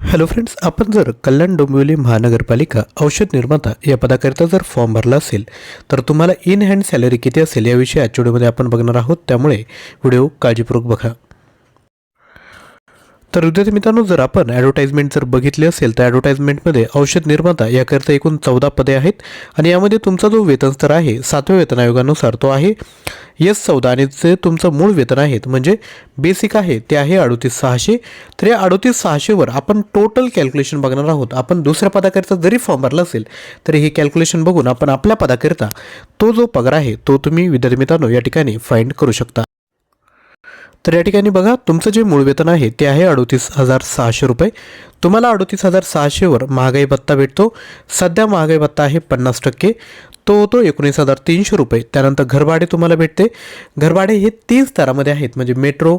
Hello friends आपण जर कल्याण डोंबिवली महानगरपालिका औषध निर्माता या पदाकरिता जर फॉर्म भरला असेल तर तुम्हाला इन हँड सॅलरी किती असेल याविषयी आजच्या व्हिडिओमध्ये आपण बघणार आहोत. त्यामुळे व्हिडिओ काळजीपूर्वक बघा. तर विद्यार्थी मित्रांनो जर आपण ॲडव्हर्टाइजमेंट जर बघितली असेल तर ॲडव्हर्टाइजमेंटमध्ये औषध निर्माता याकरिता एकूण चौदा पदे आहेत. आणि यामध्ये तुमचा जो वेतन स्तर आहे सातव्या वेतन आयोगानुसार तो आहे. यस चौदा आणि जे तुमचं मूळ वेतन आहे म्हणजे बेसिक आहे ते आहे अडोतीस सहाशे. तर या अडोतीस सहाशेवर आपण टोटल कॅल्क्युलेशन बघणार आहोत. आपण दुसऱ्या पदाकरिता जरी फॉर्म भरला असेल तरी हे कॅल्क्युलेशन बघून आपण आपल्या पदाकरिता तो जो पगार आहे तो तुम्ही विद्यार्थी मित्रांनो या ठिकाणी फाईंड करू शकता. तर या ठिकाणी बघा तुमचं जे मूळ वेतन आहे ते आहे अडोतीस हजार सहाशे रुपये. तुम्हाला अडोतीस हजार सहाशेवर महागाई भत्ता भेटतो. सध्या महागाई भत्ता आहे पन्नास टक्के. तो होतो एकोणीस हजार तीनशे रुपये. त्यानंतर घरभाडे तुम्हाला भेटते. घरभाडे हे तीन स्तरामध्ये आहेत म्हणजे मेट्रो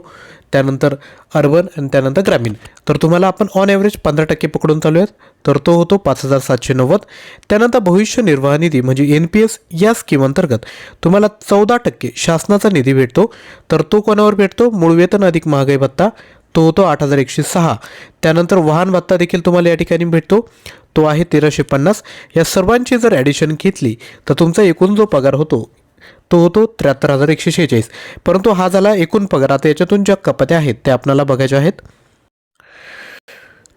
त्यानंतर अर्बन आणि त्यानंतर ग्रामीण. तर तुम्हाला आपण ऑन ॲव्हरेज पंधरा टक्के पकडून चालू आहेत तर तो होतो पाच हजार सातशे नव्वद. त्यानंतर भविष्य निर्वाह निधी म्हणजे एन पी एस या स्कीम अंतर्गत तुम्हाला चौदा टक्के शासनाचा निधी भेटतो. तर तो कोणावर भेटतो? मूळ वेतन अधिक महागाई भत्ता तो होतो आठ हजार एकशे सहा. त्यानंतर वाहन भत्ता देखील तुम्हाला या ठिकाणी भेटतो. तो आहे तेराशे पन्नास. या सर्वांची जर ॲडिशन घेतली तर तुमचा एकूण जो पगार होतो तो होतो त्र्याहत्तर हजार एकशे शेहेचाळीस. परंतु हा झाला एकूण पगार. आता याच्यातून ज्या कपात्या आहेत त्या आपल्याला बघायच्या आहेत.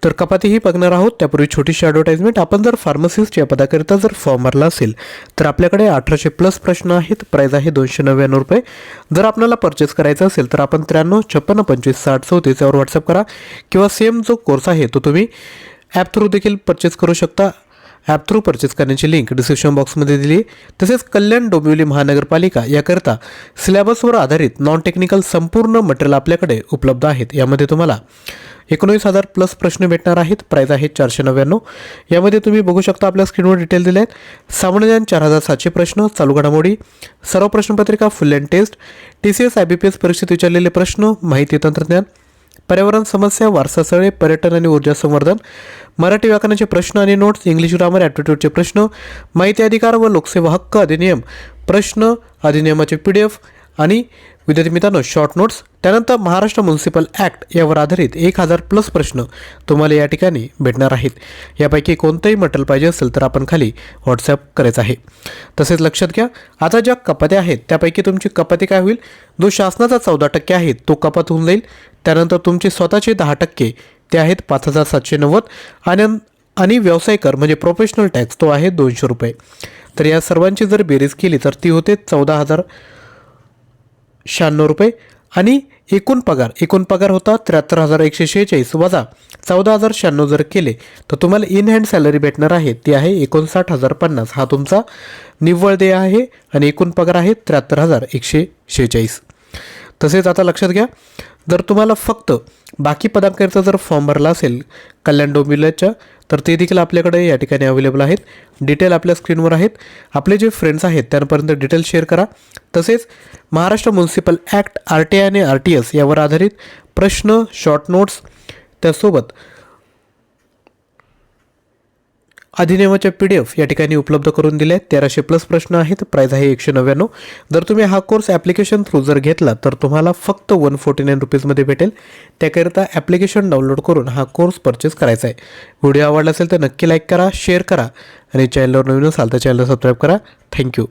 तर कपातीही बघणार आहोत. त्यापूर्वी छोटीशी ॲडव्हर्टाईजमेंट आपण जर फार्मसिस्ट या पदाकरिता जर फॉर्म भरला असेल तर आपल्याकडे अठराशे प्लस प्रश्न आहेत. प्राईज आहे दोनशे नव्याण्णव रुपये. जर आपल्याला परचेस करायचा असेल तर आपण त्र्याण्णव छप्पन्न पंचवीस साठ चौतीस यावर व्हॉट्सअप करा. किंवा सेम जो कोर्स आहे तो तुम्ही ॲप थ्रू देखील परचेस करू शकता. ॲप थ्रू परचेस करण्याची लिंक डिस्क्रिप्शन बॉक्समध्ये दिली तसेच कल्याण डोंबिवली महानगरपालिका याकरता सिलेबसवर आधारित नॉन टेक्निकल संपूर्ण मटेरियल आपल्याकडे उपलब्ध आहेत. यामध्ये तुम्हाला एकोणवीस हजार प्लस प्रश्न भेटणार आहेत. प्राईज आहे चारशे नव्याण्णव. यामध्ये तुम्ही बघू शकता आपल्या स्क्रीनवर डिटेल दिले आहेत सामान्य ज्ञान चार हजार सातशे प्रश्न चालू घडामोडी. सर्व प्रश्नपत्रिका full and test T C S I B P S परीक्षेत विचारलेले प्रश्न माहिती तंत्रज्ञान. पर्यावरण समस्या वारसा स्थळे पर्यटन आणि ऊर्जा संवर्धन. मराठी व्याकरणाचे प्रश्न आणि नोट्स इंग्लिश ग्रामर ॲप्टिट्यूडचे प्रश्न माहिती अधिकार व लोकसेवा हक्क अधिनियम. प्रश्न अधिनियमाचे पी डी एफ आणि विद्यार्थी मित्रांनो शॉर्ट नोट्स त्यानंतर महाराष्ट्र म्युन्सिपल ॲक्ट यावर आधारित एक हजार प्लस प्रश्न तुम्हाला या ठिकाणी भेटणार आहेत. यापैकी कोणतंही मटेरियल पाहिजे असेल तर आपण खाली व्हॉट्सअप करायचं आहे. तसेच लक्षात घ्या आता ज्या कपात्या आहेत त्यापैकी तुमची कपाती काय होईल? जो शासनाचा चौदा टक्के आहे तो कपात होऊन जाईल. त्यानंतर तुमचे स्वतःचे दहा टक्के ते आहेत पाच हजार सातशे नव्वद. आणि आणि व्यवसाय कर म्हणजे प्रोफेशनल टॅक्स तो आहे दोनशे रुपये. तर या सर्वांची जर बेरीज केली तर ती होते चौदा हजार शहाण्णव रुपये आणि एकूण पगार एकूण पगार होता त्र्याहत्तर हजार एकशे शेहेचाळीस वजा चौदा हजार शहाण्णव जर केले तर तुम्हाला इन हँड सॅलरी भेटणार आहे. ती आहे एकोणसाठ हजार पन्नास. हा तुमचा निव्वळ देय आहे आणि एकूण पगार आहे त्र्याहत्तर हजार एकशे शेहेचाळीस. तसेच आता लक्षात घ्या जर तुम्हाला फक्त बाकी पदांकरिता जर फॉर्म भरला असेल कल्याण डोंबिवलीच्या तर ते देखील आपल्याकडे या ठिकाणी अवेलेबल आहेत. डिटेल आपल्या स्क्रीनवर आहेत. आपले जे फ्रेंड्स आहेत त्यांपर्यंत डिटेल शेअर करा. तसेच Maharashtra municipal act R T I आणि आर टी एस यावर आधारित प्रश्न शॉर्ट नोट्स त्यासोबत अधिनियमाच्या पी डी एफ या ठिकाणी उपलब्ध करून दिले आहेत. तेराशे प्लस प्रश्न आहेत. प्राईज आहे एकशे नव्याण्णव. जर तुम्ही हा कोर्स ॲप्लिकेशन थ्रू जर घेतला तर तुम्हाला फक्त वन फोर्टी नाईन रुपीजमध्ये भेटेल. त्याकरिता ॲप्लिकेशन डाउनलोड करून हा कोर्स परचेस करायचा आहे. व्हिडिओ आवडला असेल तर नक्की लाईक करा शेअर करा आणि चॅनलवर नवीन असाल तर चॅनलला सबस्क्राईब करा. थँक्यू